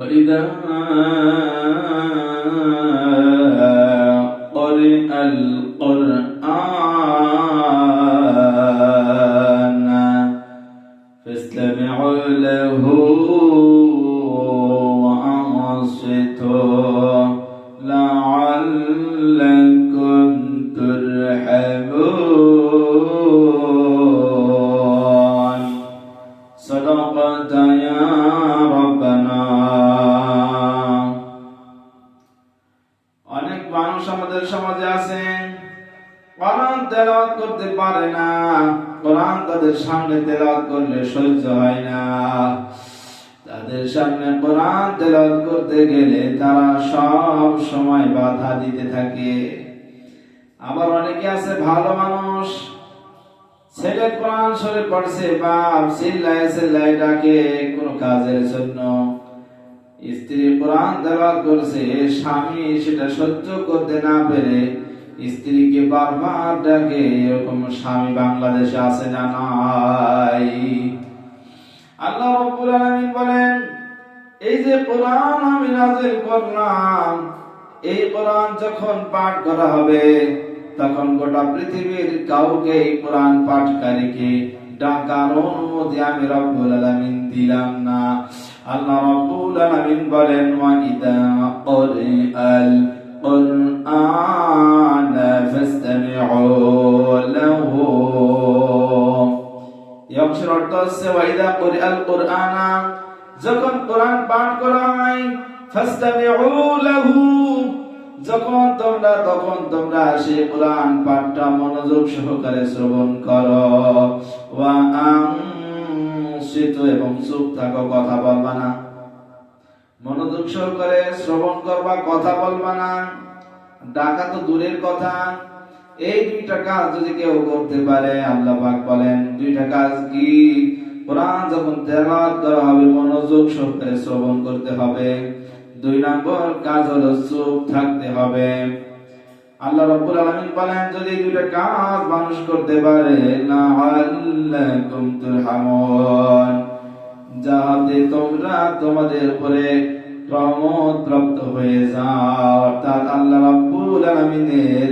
وإذا قرئ القرآن فاستمعوا له صدقت يا ربنا অনেক মানুষ আমাদের সমাজে আছেন কোরআন তেলাওয়াত করতে পারে না কোরআন তাদের সামনে তেলাওয়াত করলে সহ্য হয় না তাদের সামনে কোরআন তেলাওয়াত করতে গেলে তারা সব সময় বাধা দিতে থাকে আবার অনেকে আছে ভালো মানুষ ছেলে কোরআন শরীফ পড়ছে, বাপ চিল্লায় চিল্লায় ডাকে কোনো কাজের জন্য। স্ত্রী কোরআন তেলাওয়াত করছে, স্বামী সেটা সহ্য করতে না পেরে স্ত্রীকে বারবার ডাকে, এরকম স্বামী বাংলাদেশে আছে না নাই? আল্লাহ রাব্বুল আলামিন বলেন, এই যে কোরআন আমি নাযিল করলাম, এই কোরআন যখন পাঠ করা হবে তখন গোটা পৃথিবীর কাউকে এই কোরআন পাঠকারীকে ডাকার অনুমতি আমি রব্বুল আলামিন দিলাম না আল্লাহ রব্বুল আলামিন বলেন ওয়া ইদা ক্বরিআল القرآن فاستمعوا له يغشر অর্থ হচ্ছে ওয়াইদা কুরআল কুরআনা যখন কোরআন পাঠ করা হয় ফাস্তামিউ লাহু যখন তোমরা, তখন তোমরা সেই কোরআন পাঠটা মনোযোগ সহকারে শ্রবণ করো। ওয়া এবং চুপ থাকো, কথা বলবা না। মনোযোগ সহকারে শ্রবণ করবা, কথা বলবা না। ডাকা তো দূরের কথা। এই দুইটা কাজ যদি কেউ করতে পারে, আল্লাহ পাক বলেন, দুইটা কাজ কি? কোরআন যখন তেলাওয়াত করা হবে, মনোযোগ সহকারে শ্রবণ করতে হবে। দুই নম্বর কাজ হলো চুপ থাকতে হবে। আল্লাহ রাব্বুল আলামিন বলেন, যদি দুইটা কাজ মানুষ করতে পারে না আল্লাকুম তুরহামুন। যাহাতে তোমরা তোমাদের উপরে রহমত হয়ে যাও। অর্থাৎ আল্লাহ রাব্বুল আলামিনের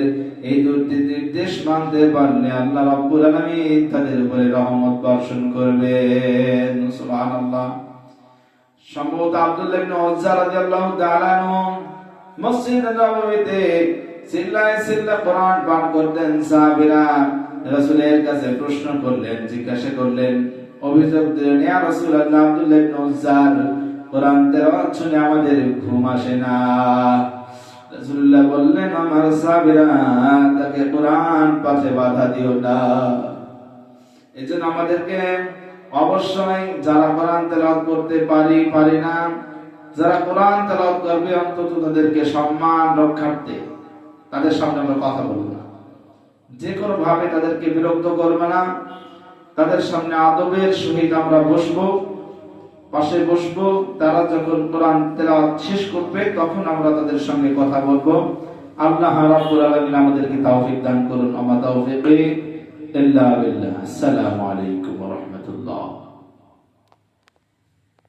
এই দুটি নির্দেশ মানতে পারলে আল্লাহ রাব্বুল আলামিন তাদের উপরে রহমত বর্ষণ করবেন। সুবহানাল্লাহ। সম্ভবত আব্দুল্লাহ ইবনে উজ্জা রাদিয়াল্লাহু তাআলা মসজিদ নববীতে চিল্লা কোরআন পাঠ করতেন সাহাবীরা। রাসূলের কাছে প্রশ্ন করলেন, জিজ্ঞাসা করলেন, অভিযোগ দিলেন ইয়া রাসূলুল্লাহ, আব্দুল্লাহ ইবনে কোরআন তেলাওয়াত শুনে আমাদের ঘুম আসে না। রাসূলুল্লাহ বললেন, আমার সাহাবীরা, তাকে কোরআন পাঠে বাধা দিও না। এজন্য আমাদেরকে অবশ্যই যারা কোরআন তেলাওয়াত করতে পারি পারি না, যারা কোরআন তেলাওয়াত করবে, অন্তত তাদেরকে সম্মান, রক্ষার্থে তাদের সামনে আমরা কথা বলব না। যে কোনো ভাবে তাদেরকে বিরক্ত করবে না, তাদের সামনে আদবের সহিত আমরা বসবো, পাশে বসবো। তারা যখন কোরআন তেলাওয়াত শেষ করবে, তখন আমরা তাদের সঙ্গে কথা বলব। আল্লাহ রাব্বুল আলামিন আমাদেরকে তৌফিক দান করুন আমা তাওফিক إلا بالله السلام عليكم ورحمة الله.